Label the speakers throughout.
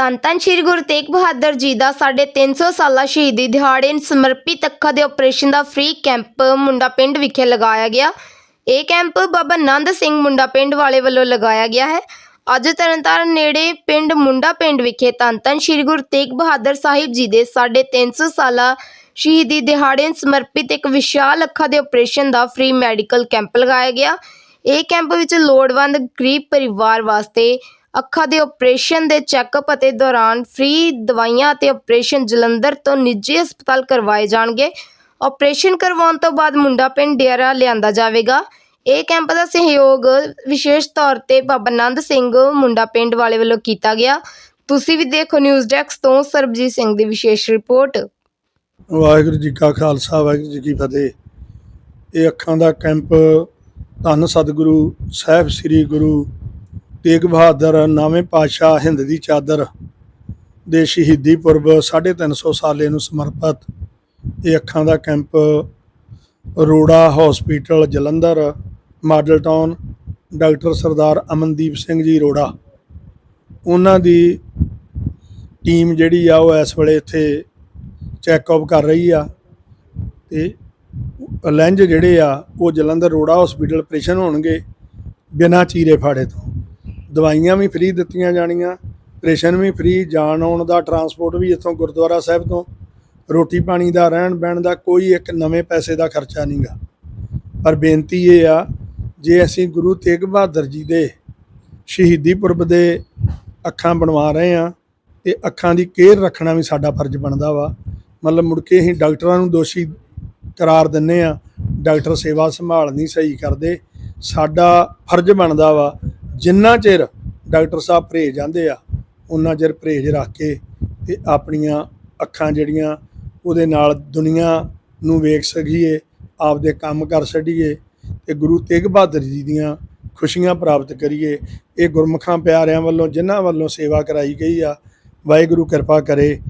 Speaker 1: ਧੰਨ ਧੰਨ ਸ਼੍ਰੀ ਗੁਰੂ ਤੇਗ ਬਹਾਦਰ ਜੀ ਦਾ ਸਾਢੇ 300 ਸਾਲਾ ਸ਼ਹੀਦੀ ਦਿਹਾੜੇ ਨੂੰ ਸਮਰਪਿਤ ਅੱਖਾਂ ਦੇ ਆਪਰੇਸ਼ਨ ਦਾ ਫ੍ਰੀ ਕੈਂਪ ਮੁੰਡਾ ਪਿੰਡ ਵਿਖੇ ਲਗਾਇਆ ਗਿਆ। ਇਹ ਕੈਂਪ ਬਾਬਾ ਨੰਦ ਸਿੰਘ ਮੁੰਡਾ ਪਿੰਡ ਵਾਲੇ ਵੱਲੋਂ ਲਗਾਇਆ ਗਿਆ ਹੈ। ਅੱਜ ਤਰਨਤਾਰਨ ਨੇੜੇ ਪਿੰਡ ਮੁੰਡਾ ਪਿੰਡ ਵਿਖੇ ਧੰਨ ਧੰਨ ਸ਼੍ਰੀ ਗੁਰੂ ਤੇਗ ਬਹਾਦਰ ਸਾਹਿਬ ਜੀ ਦੇ ਸਾਢੇ 300 ਸਾਲਾ ਸ਼ਹੀਦੀ ਦਿਹਾੜੇ ਨੂੰ ਸਮਰਪਿਤ ਇੱਕ ਵਿਸ਼ਾਲ ਅੱਖਾਂ ਦੇ ਆਪਰੇਸ਼ਨ ਦਾ ਫ੍ਰੀ ਮੈਡੀਕਲ ਕੈਂਪ ਲਗਾਇਆ ਗਿਆ। ਇਹ ਕੈਂਪ ਵਿੱਚ ਲੋੜਵੰਦ ਗਰੀਬ ਪਰਿਵਾਰ ਵਾਸਤੇ ਅੱਖਾਂ ਦੇ ਆਪਰੇਸ਼ਨ ਦੇ ਚੈੱਕਅਪ ਅਤੇ ਦੌਰਾਨ ਫ੍ਰੀ ਦਵਾਈਆਂ ਅਤੇ ਆਪਰੇਸ਼ਨ ਜਲੰਧਰ ਤੋਂ ਨਿੱਜੀ ਹਸਪਤਾਲ ਕਰਵਾਏ ਜਾਣਗੇ। ਆਪਰੇਸ਼ਨ ਕਰਵਾਉਣ ਤੋਂ ਬਾਅਦ ਮੁੰਡਾ ਪਿੰਡ ਡੇਰਾ ਲਿਆਂਦਾ ਜਾਵੇਗਾ। ਇਹ ਕੈਂਪ ਦਾ ਸਹਿਯੋਗ ਵਿਸ਼ੇਸ਼ ਤੌਰ ਤੇ ਬਾਬਾ ਨੰਦ ਸਿੰਘ ਮੁੰਡਾ ਪਿੰਡ ਵਾਲੇ ਵੱਲੋਂ ਕੀਤਾ ਗਿਆ। ਤੁਸੀਂ ਵੀ ਦੇਖੋ ਨਿਊਜ਼ ਡੈਸਕ ਤੋਂ ਸਰਬਜੀਤ ਸਿੰਘ ਦੀ ਵਿਸ਼ੇਸ਼ ਰਿਪੋਰਟ।
Speaker 2: ਵਾਹਿਗੁਰੂ ਜੀ ਕਾ ਖਾਲਸਾ, ਵਾਹਿਗੁਰੂ ਜੀ ਕੀ ਫਤਿਹ। ਇਹ ਅੱਖਾਂ ਦਾ ਕੈਂਪ ਧੰਨ ਸਤਿਗੁਰੂ ਸਾਹਿਬ ਸ੍ਰੀ ਗੁਰੂ ਤੇਗ ਬਹਾਦਰ ਨਵੇਂ ਪਾਤਸ਼ਾਹ ਹਿੰਦ ਦੀ ਚਾਦਰ ਦੇ ਸ਼ਹੀਦੀ ਪੁਰਬ 350 ਸਾਲੇ ਨੂੰ ਸਮਰਪਿਤ। ਇਹ ਅੱਖਾਂ ਦਾ camp Rora hospital Jalandhar, model town, doctor Sardar Amandeep Singh ji Rora ਉਹਨਾਂ ਦੀ ਟੀਮ ਜਿਹੜੀ ਆ ਉਹ ਇਸ ਵੇਲੇ ਇੱਥੇ ਚੈੱਕਅਪ ਕਰ ਰਹੀ ਆ ਤੇ ਲੈਂਜ ਜਿਹੜੇ ਆ ਉਹ ਜਲੰਧਰ ਰੋੜਾ ਹਸਪੀਟਲ ਆਪਰੇਸ਼ਨ ਹੋਣਗੇ ਬਿਨਾਂ ਚੀਰੇ ਫਾੜੇ ਤੋਂ। ਦਵਾਈਆਂ ਵੀ ਫ੍ਰੀ ਦਿੱਤੀਆਂ ਜਾਣੀਆਂ ਆਪਰੇਸ਼ਨ ਵੀ ਫ੍ਰੀ ਜਾਣ ਆਉਣ ਦਾ ਟਰਾਂਸਪੋਰਟ ਵੀ ਇੱਥੋਂ ਗੁਰਦੁਆਰਾ ਸਾਹਿਬ ਤੋਂ। ਰੋਟੀ ਪਾਣੀ ਦਾ, ਰਹਿਣ ਬਹਿਣ ਦਾ ਕੋਈ ਇੱਕ ਨਵੇਂ ਪੈਸੇ ਦਾ ਖਰਚਾ ਨਹੀਂਗਾ ਪਰ ਬੇਨਤੀ ਇਹ ਆ, ਜੇ ਅਸੀਂ ਗੁਰੂ ਤੇਗ ਬਹਾਦਰ ਜੀ ਦੇ ਸ਼ਹੀਦੀ ਪੁਰਬ ਦੇ ਅੱਖਾਂ ਬਣਵਾ ਰਹੇ ਆ ਤੇ ਅੱਖਾਂ ਦੀ ਕੇਅਰ ਰੱਖਣਾ ਵੀ ਸਾਡਾ ਫਰਜ਼ ਬਣਦਾ ਵਾ। ਮਤਲਬ ਮੁੜ ਕੇ ਅਸੀਂ ਡਾਕਟਰਾਂ ਨੂੰ ਦੋਸ਼ੀ ਕਰਾਰ ਦਿੰਨੇ ਆ ਡਾਕਟਰ ਸੇਵਾ ਸੰਭਾਲ ਨਹੀਂ ਸਹੀ ਕਰਦੇ, ਸਾਡਾ ਫਰਜ਼ ਬਣਦਾ ਵਾ ਜਿੰਨਾ ਚਿਰ ਡਾਕਟਰ ਸਾਹਿਬ ਪਰਹੇਜ ਜਾਂਦੇ ਆ ਉਹਨਾਂ ਚਿਰ ਪਰਹੇਜ ਰੱਖ ਕੇ ਤੇ ਆਪਣੀਆਂ ਅੱਖਾਂ ਜਿਹੜੀਆਂ ਉਹਦੇ ਨਾਲ ਦੁਨੀਆ ਨੂੰ ਵੇਖ ਸਕੀਏ, ਆਪਦੇ ਕੰਮ ਕਰ ਛੱਡੀਏ ਤੇ ਗੁਰੂ ਤੇਗ ਬਹਾਦਰ ਜੀ ਦੀਆਂ ਖੁਸ਼ੀਆਂ ਪ੍ਰਾਪਤ ਕਰੀਏ। ਇਹ ਗੁਰਮੁਖਾਂ ਪਿਆਰਿਆਂ ਵੱਲੋਂ, ਜਿਨ੍ਹਾਂ ਵੱਲੋਂ ਸੇਵਾ ਕਰਾਈ ਗਈ ਆ, ਵਾਹਿਗੁਰੂ ਕਿਰਪਾ ਕਰੇ,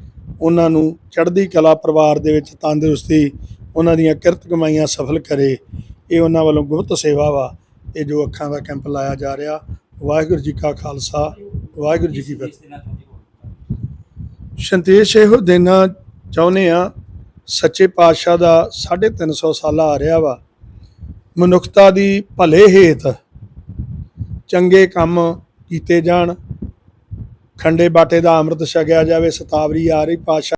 Speaker 2: ਉਹਨਾਂ ਨੂੰ ਚੜ੍ਹਦੀ ਕਲਾ ਪਰਿਵਾਰ ਦੇ ਵਿੱਚ ਤੰਦਰੁਸਤੀ, ਉਹਨਾਂ ਦੀਆਂ ਕਿਰਤ ਕਮਾਈਆਂ ਸਫਲ ਕਰੇ। ਇਹ ਉਹਨਾਂ ਵੱਲੋਂ ਗੁਪਤ ਸੇਵਾ ਵਾ, ਇਹ ਜੋ ਅੱਖਾਂ ਦਾ ਕੈਂਪ ਲਾਇਆ ਜਾ ਰਿਹਾ ਵਾਹਿਗੁਰੂ ਜੀ ਕਾ ਖਾਲਸਾ ਵਾਹਿਗੁਰੂ ਜੀ ਕੀ ਫਤਿਹ। ਸੰਦੇਸ਼ ਇਹੋ ਦੇਣਾ ਚਾਹੁੰਦੇ ਆ ਸੱਚੇ ਪਾਤਸ਼ਾਹ ਦਾ 350 ਸਾਲਾ ਆ ਰਿਹਾ ਵਾ। ਮਨੁੱਖਤਾ ਦੀ ਭਲੇ ਹੇਤ ਚੰਗੇ ਕੰਮ ਕੀਤੇ ਜਾਣ ਖੰਡੇ ਬਾਟੇ ਦਾ ਅੰਮ੍ਰਿਤ ਛਕਿਆ ਜਾਵੇ ਸਤਾਵਰੀ ਆ ਰਹੀ ਪਾਤਸ਼ਾਹ